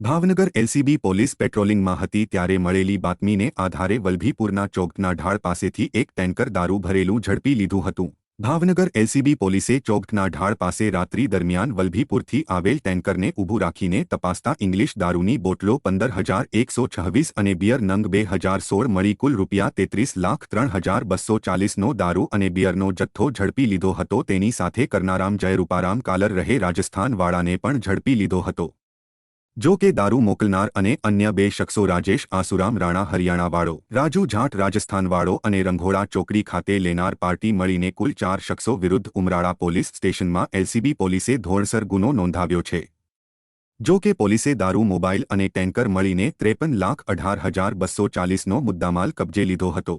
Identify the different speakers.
Speaker 1: Bhavnagar LCB police પેટ્રોલિંગમાં હતી ત્યારે મળેલી બાતમીને આધારે વલભીપુરના ચોકના ઢાળ પાસેથી એક ટેન્કર દારૂ ભરેલું ઝડપી લીધું હતું. ભાવનગર એલસીબી પોલીસે ચોકના ઢાળ પાસે રાત્રિ દરમિયાન વલભીપુરથી આવેલ ટેન્કરને ઊભું રાખીને તપાસતા ઇંગ્લિશ દારૂની બોટલો પંદર હજાર એકસો છવ્વીસ અને બિયર નંગ બે હજાર સોળ મળી કુલ રૂપિયા તેત્રીસ લાખ ત્રણ હજાર બસો ચાલીસનો દારૂ અને બિયરનો જથ્થો ઝડપી લીધો હતો. તેની સાથે કરનારામ જયરૂપારામ કાલર રહે રાજસ્થાનવાળાને પણ ઝડપી લીધો હતો. જો કે દારૂ મોકલનાર અને અન્ય બે શખ્સો રાજેશ આસુરામ રાણા હરિયાણાવાળો, રાજુ જાટ રાજસ્થાનવાળો અને રંઘોળા ચોકડી ખાતે લેનાર પાર્ટી મળીને કુલ ચાર શખ્સો વિરુદ્ધ ઉમરાળા પોલીસ સ્ટેશનમાં એલસીબી પોલીસે ધોળસર ગુનો નોંધાવ્યો છે. જો કે પોલીસે દારૂ, મોબાઈલ અને ટેન્કર મળીને ત્રેપન લાખ અઢાર હજાર બસો ચાલીસનો મુદ્દામાલ કબજે લીધો હતો.